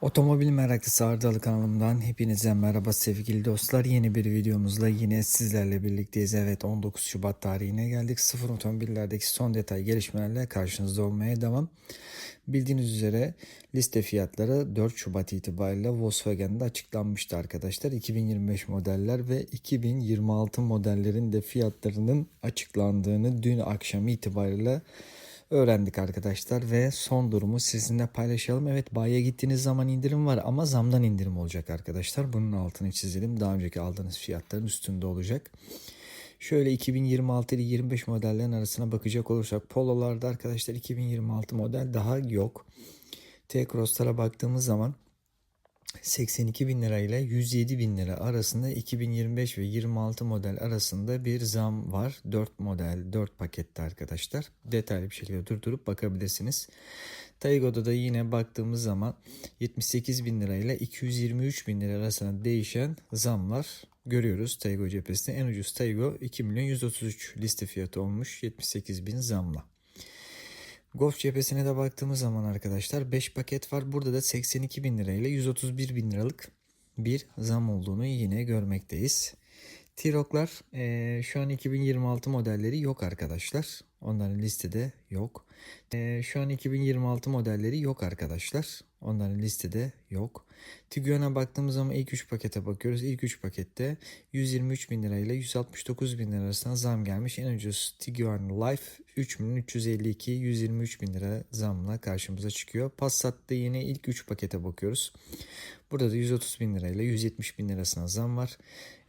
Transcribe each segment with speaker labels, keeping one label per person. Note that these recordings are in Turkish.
Speaker 1: Otomobil meraklısı Ardalı kanalımdan hepinize merhaba sevgili dostlar. Yeni bir videomuzla yine sizlerle birlikteyiz. Evet 19 Şubat tarihine geldik. Sıfır otomobillerdeki son detay gelişmelerle karşınızda olmaya devam. Bildiğiniz üzere liste fiyatları 4 Şubat itibariyle Volkswagen'de açıklanmıştı arkadaşlar. 2025 modeller ve 2026 modellerin de fiyatlarının açıklandığını dün akşam itibariyle öğrendik arkadaşlar ve son durumu sizinle paylaşalım. Evet bayiye gittiğiniz zaman indirim var ama zamdan indirim olacak arkadaşlar. Bunun altını çizelim. Daha önceki aldığınız fiyatların üstünde olacak. Şöyle 2026 ile 25 modellerin arasına bakacak olursak Polo'larda arkadaşlar 2026 model daha yok. T-Cross'lara baktığımız zaman 82 bin lira ile 107 bin lira arasında 2025 ve 26 model arasında bir zam var. 4 model 4 pakette arkadaşlar. Detaylı bir şekilde durdurup bakabilirsiniz. Taygo'da da yine baktığımız zaman 78 bin lira ile 223 bin lira arasında değişen zamlar görüyoruz Taygo cephesinde. En ucuz Taygo 2 milyon 133 liste fiyatı olmuş 78 bin zamla. Golf cephesine de baktığımız zaman arkadaşlar 5 paket var. Burada da 82 bin lira ile 131 bin liralık bir zam olduğunu yine görmekteyiz. T-Roc'lar e, şu an 2026 modelleri yok arkadaşlar. Onların listede yok. E, şu an 2026 modelleri yok arkadaşlar. Onların listede yok. Tiguan'a baktığımız zaman ilk 3 pakete bakıyoruz. İlk 3 pakette 123 bin lira ile 169 bin lira arasında zam gelmiş. En ucuz Tiguan Life 3352 123 bin lira zamla karşımıza çıkıyor. Passat'ta yine ilk 3 pakete bakıyoruz. Burada da 130 bin lira ile 170 bin lirasına zam var.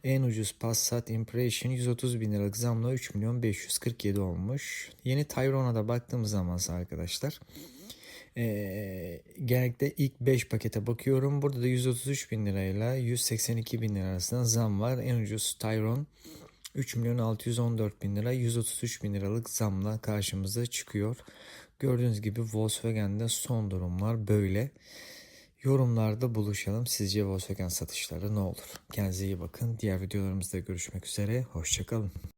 Speaker 1: En ucuz Passat Impression 130 bin liralık zamla 3 milyon 547 olmuş. Yeni Tyrone'a da baktığımız zaman arkadaşlar ee, genellikle ilk 5 pakete bakıyorum. Burada da 133 bin lirayla 182 bin lira arasında zam var. En ucuz Tyrone 3 milyon 614 bin lira 133 bin liralık zamla karşımıza çıkıyor. Gördüğünüz gibi Volkswagen'de son durumlar böyle. Yorumlarda buluşalım. Sizce Volkswagen satışları ne olur? Kendinize iyi bakın. Diğer videolarımızda görüşmek üzere. Hoşçakalın.